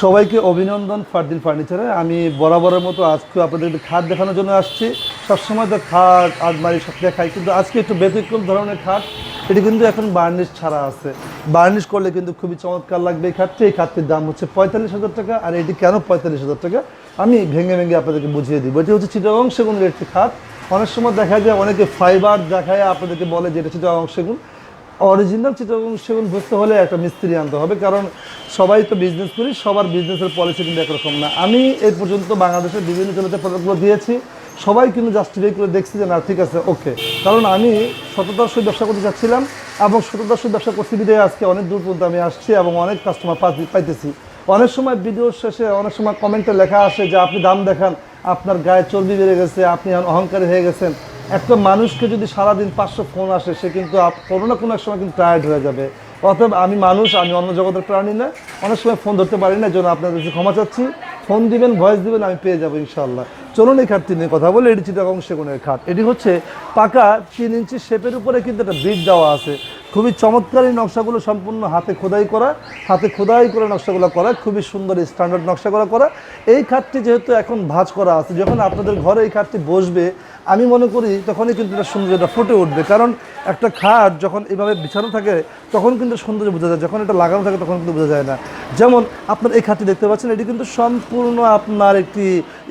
সবাইকে অভিনন্দন ফারদিন ফার্নিচারে। আমি বরাবরের মতো আজকে আপনাদের খাট দেখানোর জন্য আসছি। সবসময় তো খাট, আলমারি সব দেখাই, কিন্তু আজকে একটু ব্যতিক্রম ধরনের খাট এটি কিন্তু এখন বার্নিশ ছাড়া আছে। বার্নিশ করলে কিন্তু খুবই চমৎকার লাগবে এই খাটটি। এই খাটটির দাম হচ্ছে পঁয়তাল্লিশ হাজার টাকা, আর এটি কেন পঁয়তাল্লিশ হাজার টাকা? আমি ভেঙে ভেঙে আপনাদেরকে বুঝিয়ে দিব। এটি হচ্ছে চিটাগং সেগুনের একটি খাট। অনেক সময় দেখা যায় অনেকে ফাইবার দেখায়, আপনাদেরকে বলে যে এটা চিটাগং সেগুন। অরিজিনাল চিটাগং সেগুন বুঝতে হলে একটা মিস্ত্রি আনতে হবে, কারণ সবাই তো বিজনেস করি, সবার বিজনেসের পলিসি কিন্তু একরকম না। আমি এই পর্যন্ত বাংলাদেশের বিভিন্ন জেলাতে প্রোডাক্টগুলো দিয়েছি, সবাই কিন্তু জাস্টিফাই করে দেখছি যে না, ঠিক আছে ওকে কারণ আমি সহিত ব্যবসা করতে চাচ্ছিলাম এবং সহিত ব্যবসা করছি বিদায় আজকে অনেক দূর পর্যন্ত আমি আসছি এবং অনেক কাস্টমার পাইতেছি। অনেক সময় ভিডিও শেষে অনেক সময় কমেন্টে লেখা আসে যে, আপনি দাম দেখান, আপনার গায়ে চর্বি বেড়ে গেছে, আপনি অহংকারী হয়ে গেছেন। একটা মানুষকে যদি সারাদিন পাঁচশো ফোন আসে, সে কিন্তু কোনো না কোনো এক সময় কিন্তু টায়ার্ড হয়ে যাবে। অতএব আমি মানুষ, আমি অন্য জগতের প্রাণী না। অনেক সময় ফোন ধরতে পারি না, জন্য আপনাদের কাছে ক্ষমা চাচ্ছি। ফোন দিবেন ভয়েস দিবেন, আমি পেয়ে যাব ইনশাল্লাহ চলুন এই খাটটি নিয়ে কথা বলে, এটি চিটাগং সেগুনের খাট। এটি হচ্ছে পাকা তিন ইঞ্চি শেপের উপরে কিন্তু একটা বিট দেওয়া আছে। খুবই চমৎকার এই নকশাগুলো সম্পূর্ণ হাতে খোদাই করা। হাতে খোদাই করে নকশাগুলো করা, খুবই সুন্দর স্ট্যান্ডার্ড নকশা করা করা। এই খাটটি যেহেতু এখন ভাঁজ করা আছে, যখন আপনাদের ঘরে এই খাটটি বসবে আমি মনে করি তখনই কিন্তু এটা সৌন্দর্যটা ফুটে উঠবে। কারণ একটা খাট যখন এভাবে বিছানো থাকে, তখন কিন্তু সৌন্দর্য বোঝা যায়। যখন এটা লাগানো থাকে, তখন কিন্তু বোঝা যায় না। যেমন আপনার এই খাটটি দেখতে পাচ্ছেন, এটি কিন্তু সম্পূর্ণ আপনার একটি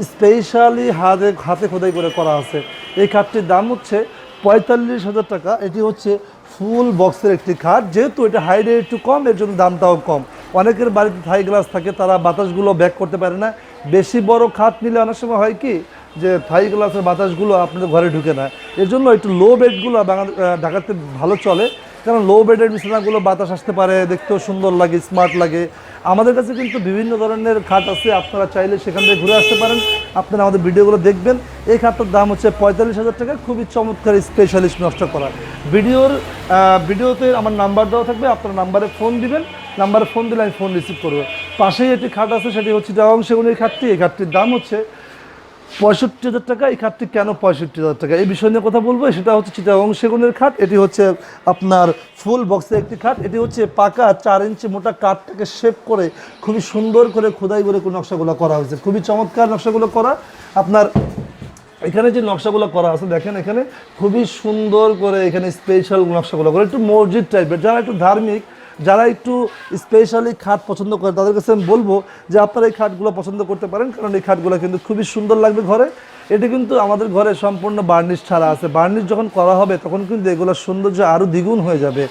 স্পেশালি হাতে হাতে খোদাই করে করা আছে। এই খাটটির দাম হচ্ছে পঁয়তাল্লিশ হাজার টাকা। এটি হচ্ছে ফুল বক্সের একটি খাট। যেহেতু এটা হাইডে একটু কম, এর জন্য দামটাও কম। অনেকের বাড়িতে থাই গ্লাস থাকে, তারা বাতাসগুলো ব্যাক করতে পারে না। বেশি বড় খাট নিলে অনেক সময় হয় কি যে থাই গ্লাসের বাতাসগুলো আপনাদের ঘরে ঢুকে না। এর জন্য একটু লো বেডগুলো ঢাকাতে ভালো চলে। কারণ লো বেডের বিছানাগুলো বাতাস আসতে পারে, দেখতেও সুন্দর লাগে স্মার্ট লাগে। আমাদের কাছে কিন্তু বিভিন্ন ধরনের খাট আছে, আপনারা চাইলে সেখান থেকে ঘুরে আসতে পারেন। আপনারা আমাদের ভিডিওগুলো দেখবেন। এই খাটটার দাম হচ্ছে পঁয়তাল্লিশ হাজার টাকা, খুবই চমৎকার স্পেশালিস্ট নষ্ট করা। ভিডিওর ভিডিওতে আমার নাম্বার দেওয়া থাকবে, আপনার নাম্বারে ফোন দিবেন। নাম্বারে ফোন দিলে আমি ফোন রিসিভ করব। পাশেই একটি খাট আছে, সেটি হচ্ছে সেগুনের খাটটি। এই খাটটির দাম হচ্ছে পঁয়ষট্টি হাজার টাকা, এই খাটটি কেন পঁয়ষট্টি হাজার টাকা? এই বিষয় নিয়ে কথা বলব, সেটা হচ্ছে চিটাগং সেগুনের খাট এটি হচ্ছে আপনার ফুল বক্সের একটি খাট এটি হচ্ছে পাকা চার ইঞ্চি মোটা কাঠটাকে শেপ করে খুবই সুন্দর করে খোদাই করে নকশাগুলো করা হয়েছে। খুবই চমৎকার নকশাগুলো করা। আপনার এখানে যে নকশাগুলো করা আছে, দেখেন এখানে খুবই সুন্দর করে এখানে স্পেশাল নকশাগুলো করে, একটু মসজিদ টাইপের যারা একটু ধার্মিক যারা একটু স্পেশালি খাট পছন্দ করে, তাদের কাছে আমি বলব যে আপনারা এই খাটগুলো পছন্দ করতে পারেন, কারণ এই খাটগুলো কিন্তু খুবই সুন্দর লাগবে ঘরে। এটি কিন্তু আমাদের ঘরে সম্পূর্ণ বার্নিশ ছাড়া আছে। বার্নিশ যখন করা হবে, তখন কিন্তু এগুলোর সৌন্দর্য আরও দ্বিগুণ হয়ে যাবে।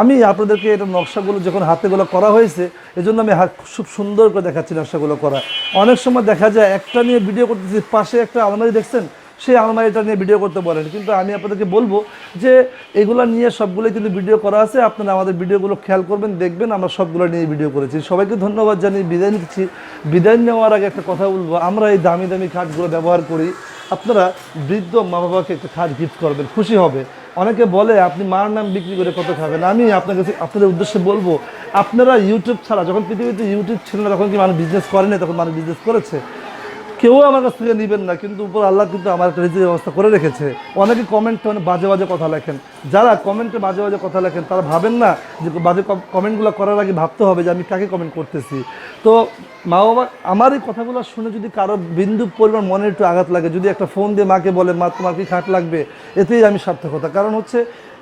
আমি আপনাদেরকে এটা নকশাগুলো যখন হাতেগুলো করা হয়েছে, এজন্য আমি খুব সুন্দর করে দেখাচ্ছি নকশাগুলো করা। অনেক সময় দেখা যায়, একটা নিয়ে ভিডিও করতেছি, পাশে একটা আলমারি দেখছেন? সেই আলমারিটা নিয়ে ভিডিও করতে বলেন। কিন্তু আমি আপনাদেরকে বলব যে এগুলো নিয়ে সবগুলোই কিন্তু ভিডিও করা আছে। আপনারা আমাদের ভিডিওগুলো খেয়াল করবেন, দেখবেন, আমরা সবগুলো নিয়ে ভিডিও করেছি। সবাইকে ধন্যবাদ জানিয়ে বিদায় নিচ্ছি। বিদায় নেওয়ার আগে একটা কথা বলব, আমরা এই দামি দামি খাটগুলো ব্যবহার করি। আপনারা বৃদ্ধ মা বাবাকে একটা খাট গিফট করবেন, খুশি হবে। অনেকে বলে, আপনি মার নাম বিক্রি করে কত খাবেন? আমি আপনার কাছে আপনাদের উদ্দেশ্যে বলব, আপনারা ইউটিউব ছাড়া, যখন পৃথিবীতে ইউটিউব ছিল না, তখন কি মানুষ বিজনেস করেনি? তখন মানুষ বিজনেস করেছে? কেউ আমার কাছ থেকে নেবেন না, কিন্তু উপর আল্লাহ কিন্তু আমার একটা রিজিক ব্যবস্থা করে রেখেছে। অনেকে কমেন্টে অনেক বাজে বাজে কথা লেখেন। যারা কমেন্টে বাজে বাজে কথা লেখেন, তারা ভাবেন না যে বাজে কমেন্টগুলো করার আগে ভাবতে হবে যে আমি কাকে কমেন্ট করতেছি। তো মা বাবা, আমার এই কথাগুলো শুনে যদি কারও বিন্দু পরিমাণ মনে একটু আঘাত লাগে, যদি একটা ফোন দিয়ে মাকে বলে, মা, তোমার কি খাট লাগবে? এতেই আমি সার্থকতা। কারণ হচ্ছে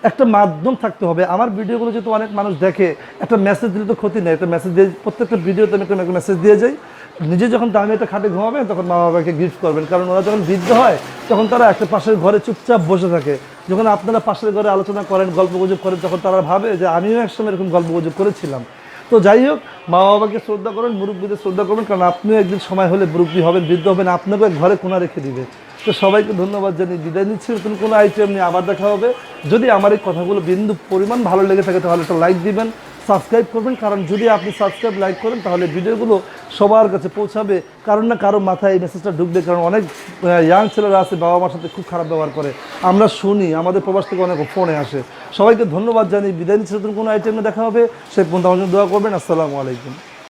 একটা মাধ্যম থাকতে হবে। আমার ভিডিওগুলো যেহেতু অনেক মানুষ দেখে, একটা মেসেজ দিলে তো ক্ষতি নেই। একটা মেসেজ দিয়ে প্রত্যেকটা ভিডিওতে আমি একটা মেসেজ দিয়ে যাই। নিজে যখন দামি একটা খাটে ঘুমাবেন, তখন মা বাবাকে গিফট করবেন। কারণ ওরা যখন বৃদ্ধ হয়, তখন তারা একটা পাশের ঘরে চুপচাপ বসে থাকে। যখন আপনারা পাশের ঘরে আলোচনা করেন, গল্প গুজব করেন, তখন তারা ভাবে যে আমিও একসময় এরকম গল্প গুজব করেছিলাম। তো যাই হোক, মা বাবাকে শ্রদ্ধা করেন, মুরব্বীদের শ্রদ্ধা করবেন কারণ আপনিও একদিন সময় হলে মুরব্বী হবেন, বৃদ্ধ হবেন, আপনাকেও এক ঘরে কোনা রেখে দিবে। তো সবাইকে ধন্যবাদ জানিয়ে বিদায় নিচ্ছি। নতুন কোনো আইটেম নিয়ে আবার দেখা হবে। যদি আমার এই কথাগুলো বিন্দু পরিমাণ ভালো লেগে থাকে, তাহলে একটা লাইক দিবেন। সাবস্ক্রাইব করবেন, কারণ যদি আপনি সাবস্ক্রাইব, লাইক করেন, তাহলে ভিডিওগুলো সবার কাছে পৌঁছাবে। কারণ না, কারও মাথায় এই মেসেজটা ঢুকবে, কারণ অনেক ইয়াং ছেলেরা আছে বাবা মার সাথে খুব খারাপ ব্যবহার করে। আমরা শুনি, আমাদের প্রবাস থেকে অনেক ফোনে আসে। সবাইকে ধন্যবাদ জানি বিদায় নিচ্ছে। কোনো আইটেমে দেখা হবে, সেই পর্যন্ত আমার জন্য দোয়া করবেন। আসসালামু আলাইকুম।